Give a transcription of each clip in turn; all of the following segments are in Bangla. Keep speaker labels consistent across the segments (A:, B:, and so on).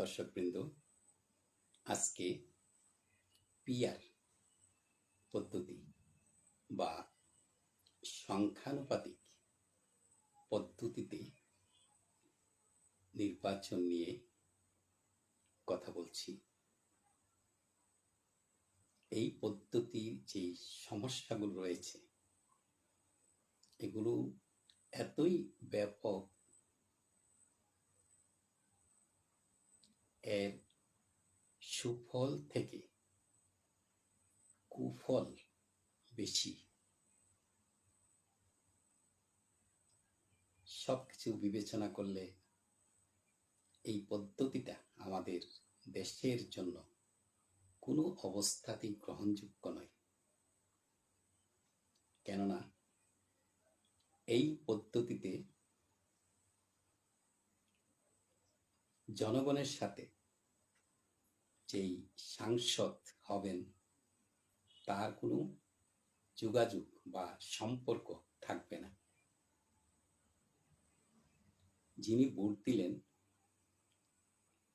A: দর্শকবৃন্দ, আজকে পিআর পদ্ধতি বা সংখ্যানুপাতিক পদ্ধতিতে নির্বাচন নিয়ে কথা বলছি। এই পদ্ধতির যে সমস্যাগুলো রয়েছে, এগুলো এতই ব্যাপক এর সুফল থেকে কুফল বেশি। সবকিছু বিবেচনা করলে এই পদ্ধতিটা আমাদের দেশের জন্য কোনো অবস্থাতেই গ্রহণযোগ্য নয়। কেননা এই পদ্ধতিতে জনগণের সাথে যেই সাংসদ হবেন, তার কোনো যোগাযোগ বা সম্পর্ক থাকবে না। যিনি ভোট দিলেন,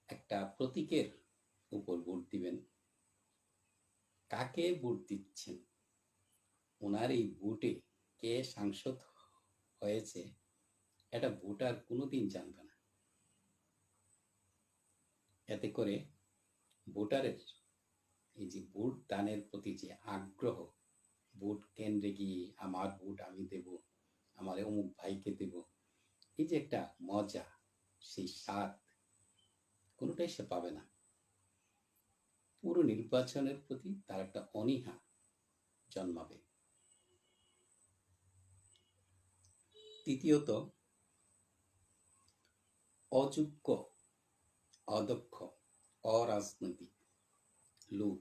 A: একটা প্রতীকের উপর ভোট দিবেন। কাকে ভোট দিচ্ছেন? ওনার এই ভোটে কে সাংসদ হয়েছে, এটা ভোটার কোনোদিন জানবে না। এতে করে ভোটারের এই যে ভোট দানের প্রতি যে আগ্রহ, ভোট কেন্দ্রে গিয়ে আমার ভোট আমি দেব, আমার অমুক ভাইকে দেব, এই যে একটা মজা, সেই স্বাদ কোনোটাই সে পাবে না। পুরো নির্বাচনের প্রতি তার একটা অনীহা জন্মাবে। তৃতীয়ত, অযোগ্য, অদক্ষ অরাজনৈতিক লোক,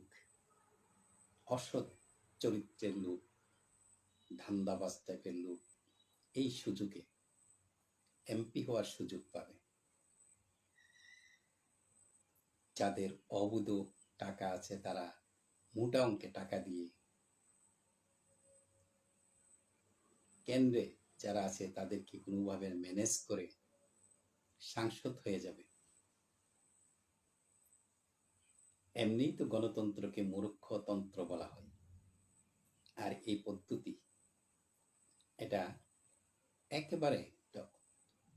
A: অসৎ চরিত্রের লোক, ধান্দাবাজ টাইপের লোক, এই সুযোগে এমপি হওয়ার সুযোগ পাবে। যাদের অবৈধ টাকা আছে তারা মোটা অঙ্কে টাকা দিয়ে কেন্দ্রে যারা আছে তাদেরকে কোনোভাবে ম্যানেজ করে সাংসদ হয়ে যাবে। এমনি তো গণতন্ত্রকে মূর্খতন্ত্র বলা হয়। আর এই পদ্ধতি, এটা একেবারে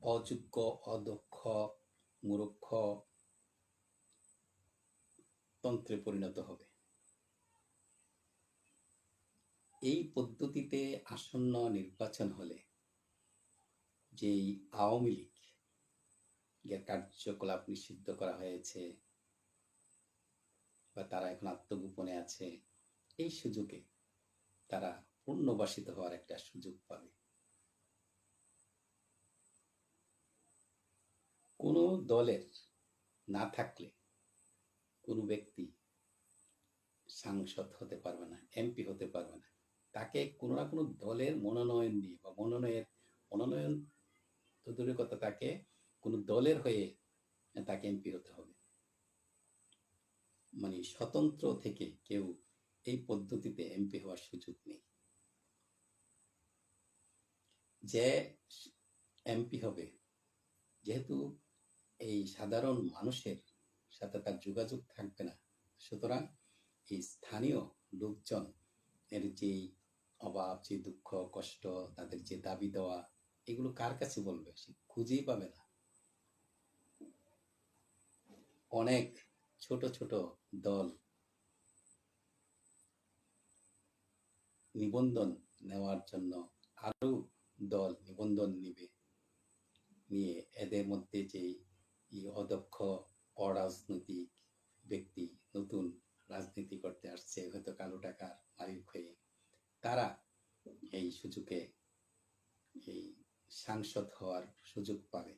A: অযোগ্য, অদক্ষ, মূর্খ তন্ত্রে পরিণত হবে। এই পদ্ধতিতে আসন্ন নির্বাচন হলে যেই আওয়ামী লীগ কার্যকলাপ নিষিদ্ধ করা হয়েছে বা তারা এখন আত্মগোপনে আছে, এই সুযোগে তারা পুনর্বাসিত হওয়ার একটা সুযোগ পাবে। কোনো দলের না থাকলে কোনো ব্যক্তি সাংসদ হতে পারবে না, এমপি হতে পারবে না। তাকে কোনো না কোনো দলের মনোনয়ন নিয়ে বা মনোনয়ন মনোনয়ন তো দূরের কথা, তাকে কোনো দলের হয়ে তাকে এমপি হতে হবে। মানে স্বতন্ত্র থেকে কেউ এই পদ্ধতিতে এমপি হওয়ার সুযোগ নেই। যে এমপি হবে, যেহেতু এই সাধারণ মানুষের সাথে তার যোগাযোগ থাকবে না, সুতরাং এই স্থানীয় লোকজন এর যে অভাব, যে দুঃখ, কষ্ট, তাদের যে দাবি দেওয়া, এগুলো কার কাছে বলবে? সে খুঁজেই পাবে না। অনেক ছোট ছোট দল। নিবন্ধন নেওয়ার জন্য আরও দল নিবন্ধন নিবে। নিয়ে এদের মধ্যে যে অদক্ষ অরাজনৈতিক ব্যক্তি নতুন রাজনীতি করতে আসছে, হয়তো কালো টাকার মালিক হয়ে, তারা এই সুযোগে এই সাংসদ হওয়ার সুযোগ পাবে।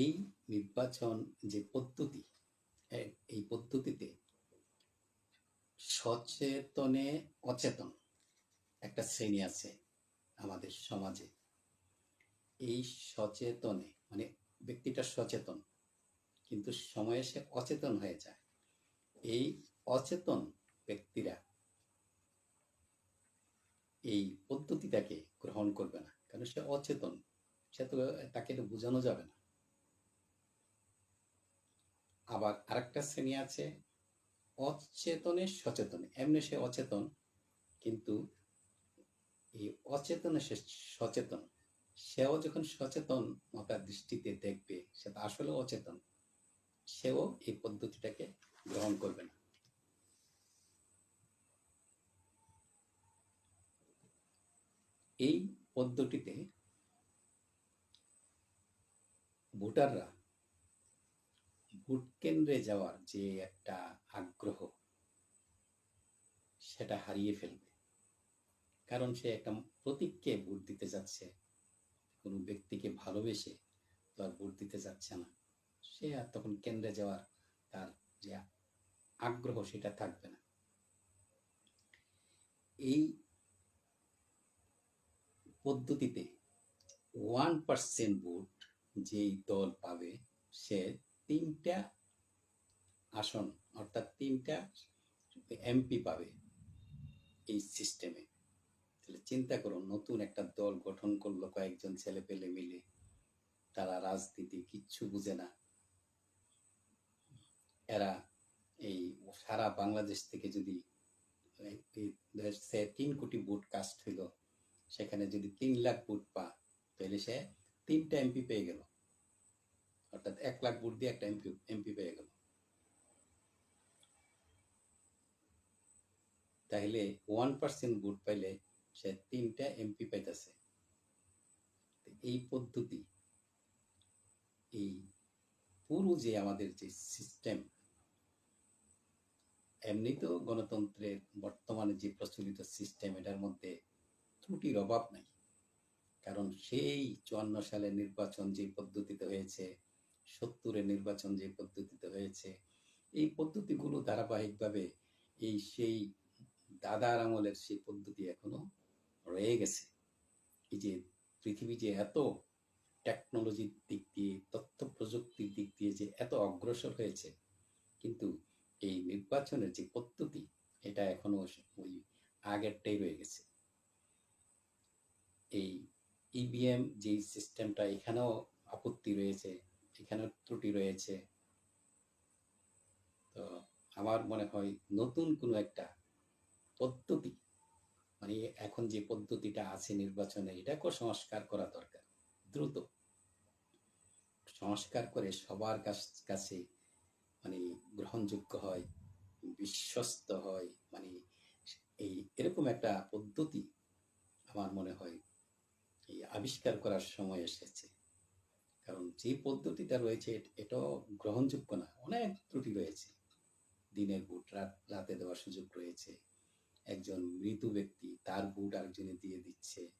A: এই নির্বাচন যে পদ্ধতি এই পদ্ধতিতে সচেতনে অচেতন একটা শ্রেণি আছে আমাদের সমাজে। এই সচেতনে মানে ব্যক্তিটা সচেতন, কিন্তু সময়ে সে অচেতন হয়ে যায়। এই অচেতন ব্যক্তিরা এই পদ্ধতিটাকে গ্রহণ করবে না, কারণ সে অচেতন, সে তো তাকে বোঝানো যাবে না। আবার আরেকটা শ্রেণি আছে অচেতনে সচেতনে। এমনি সে অচেতন, কিন্তু এই অচেতনে সে সচেতন। সেও যখন সচেতন মাতার দৃষ্টিতে দেখবে, সে তো আসলে অচেতন। সেও এই পদ্ধতিটাকে গ্রহণ করবে না। এই পদ্ধতিতে ভোটাররা ভোট কেন্দ্রে যাওয়ার যে একটা আগ্রহ, সেটা হারিয়ে ফেলবে। কারণ সে একটা প্রতীককে ভোট দিতে যাচ্ছে, কোনো ব্যক্তিকে ভালোবেসে তো আর ভোট দিতে যাচ্ছে না। সে আর তখন কেন্দ্রে যাওয়ার তার যে আগ্রহ, সেটা থাকবে না। এই পদ্ধতিতে ওয়ান পার্সেন্ট ভোট যেই দল পাবে, সে তিনটা আসন, অর্থাৎ তিনটা এমপি পাবে এই সিস্টেমে তাহলে চিন্তা করুন নতুন একটা দল গঠন করল কয়েকজন ছেলে পেলে মিলে। তারা রাজনীতি কিচ্ছু বুঝে না। এরা এই সারা বাংলাদেশ থেকে যদি তিন কোটি ভোট কাস্ট হইল, সেখানে যদি তিন লাখ ভোট পা তাহলে সে তিনটা এমপি পেয়ে গেল। অর্থাৎ এক লাখ ভোট দিয়ে একটা এমপি এমপি পেয়ে গেল। তাহলে ওয়ান পার্সেন্ট ভোট পাইলে সে তিনটা এমপি পাইতেছে। এই পদ্ধতি, এই পুরো যে আমাদের যে সিস্টেম এমনি তো গণতন্ত্রের বর্তমানে যে প্রচলিত সিস্টেম এটার মধ্যে ত্রুটির অভাব নাই। কারণ সেই চুয়ান্ন সালে নির্বাচন যে পদ্ধতিতে হয়েছে সত্তরের নির্বাচন যে পদ্ধতিতে হয়েছে, এই পদ্ধতিগুলো ধারাবাহিকভাবে এই সেই দাদার আমলের সেই পদ্ধতি এখনও রয়ে গেছে। এই যে পৃথিবী যে এত টেকনোলজির দিক দিয়ে, তথ্য প্রযুক্তির দিক দিয়ে যে এত অগ্রসর হয়েছে, কিন্তু এই নির্বাচনের যে পদ্ধতি, এটা এখনও ওই আগেরটাই রয়ে গেছে। এই ইভিএম যে সিস্টেমটা এখানেও আপত্তি রয়েছে এখানেও ত্রুটি রয়েছে। তো আমার মনে হয় নতুন কোনো একটা পদ্ধতি মানে এখন যে পদ্ধতিটা আছে নির্বাচনে, এটাকেও সংস্কার করা দরকার, দ্রুত। সংস্কার করে সবার কাছ- কাছে মানে গ্রহণযোগ্য হয়, বিশ্বস্ত হয় মানে এই এরকম একটা পদ্ধতি আমার মনে হয় এই আবিষ্কার করার সময় এসেছে। কারণ যে পদ্ধতিটা রয়েছে, এট- এটাও গ্রহণযোগ্য না। অনেক ত্রুটি রয়েছে। দিনের ভোট রাত রাতে দেওয়ার সুযোগ রয়েছে। একজন মৃত ব্যক্তি তার ভোট আরেকজনে দিয়ে দিচ্ছে।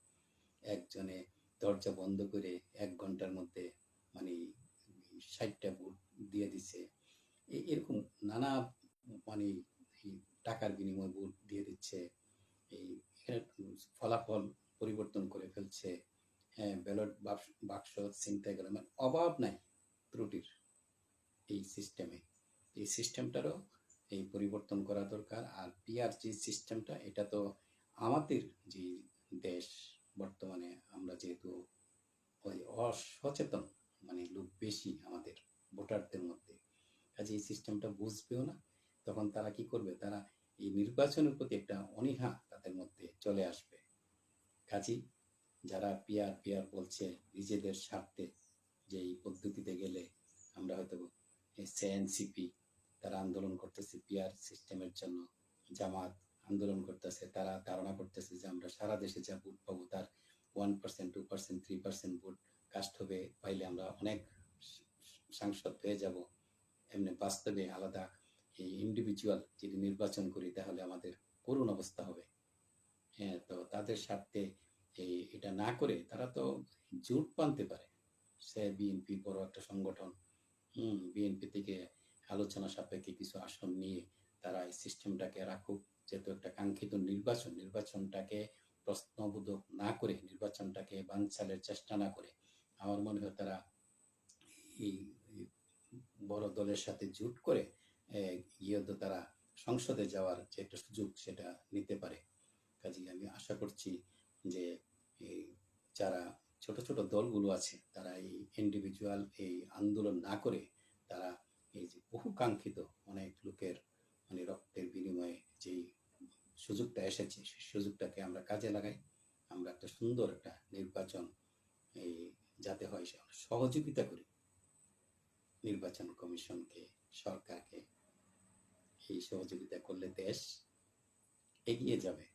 A: একজনে দরজা বন্ধ করে এক ঘণ্টার মধ্যে মানে ষাটটা ভোট দিয়ে দিচ্ছে। এরকম নানা মানে টাকার বিনিময়ে ভোট দিয়ে দিচ্ছে। এই ফলাফল পরিবর্তন করে ফেলছে। ব্যালট বাক্স চিন্তায় গেলে মানে অভাব নাই ত্রুটির এই সিস্টেমে এই সিস্টেমটারও এই পরিবর্তন করা দরকার। আর পিআর যে সিস্টেমটা এটা তো আমাদের যে দেশ বর্তমানে আমরা যেহেতু ওই অসচেতন মানে লোক বেশি আমাদের ভোটারদের মধ্যে কাজে এই সিস্টেমটা বুঝবেও না। তখন তারা কি করবে? তারা এই নির্বাচনের প্রতি একটা অনীহা তাদের মধ্যে চলে আসবে। কাজী যারা পিয়ার পিয়ার বলছে নিজেদের স্বার্থে, যে এই পদ্ধতিতে গেলে আমরা হয়তো সিএনসিপি তারা আন্দোলন করতেছে, পিয়ার সিস্টেমের জন্য। জামাত আন্দোলন করতেছে, তারা ধারণা করতেছে যে আমরা সারা দেশে যা ভোট পাবো তার one percent two percent three percent vote cast হবে, পাইলে আমরা অনেক সাংসদ হয়ে যাব। এমনি বাস্তবে আলাদা এই ইন্ডিভিজুয়াল যদি নির্বাচন করি তাহলে আমাদের করুণ অবস্থা হবে। হ্যাঁ তো তাদের স্বার্থে এই এটা না করে তারা তো জোট বানতে পারে। সে বিএনপি বড় একটা সংগঠন, হুম বিএনপি থেকে আলোচনা সাপেক্ষে কিছু আসন নিয়ে তারা এই সিস্টেমটাকে রাখুক, যেহেতু একটা কাঙ্ক্ষিত নির্বাচন, নির্বাচনটাকে প্রশ্নবোধক না করে, নির্বাচনটাকে বানচালের চেষ্টা না করে, আমার মনে হয় তারা এই বড় দলের সাথে জোট করে গিয়ে তারা সংসদে যাওয়ার যে একটা সুযোগ সেটা নিতে পারে। কাজে আমি আশা করছি যে এই যারা ছোট ছোট দলগুলো আছে, তারা এই ইন্ডিভিজুয়াল এই আন্দোলন না করে তারা এই যে বহু কাঙ্ক্ষিত অনেক লোকের মানে রক্তের বিনিময়ে যেই সুযোগটা এসেছে, সেই সুযোগটাকে আমরা কাজে লাগাই। আমরা একটা সুন্দর একটা নির্বাচন এই যাতে হয় সহযোগিতা করি। নির্বাচন কমিশনকে, সরকারকে এই সহযোগিতা করলে দেশ এগিয়ে যাবে।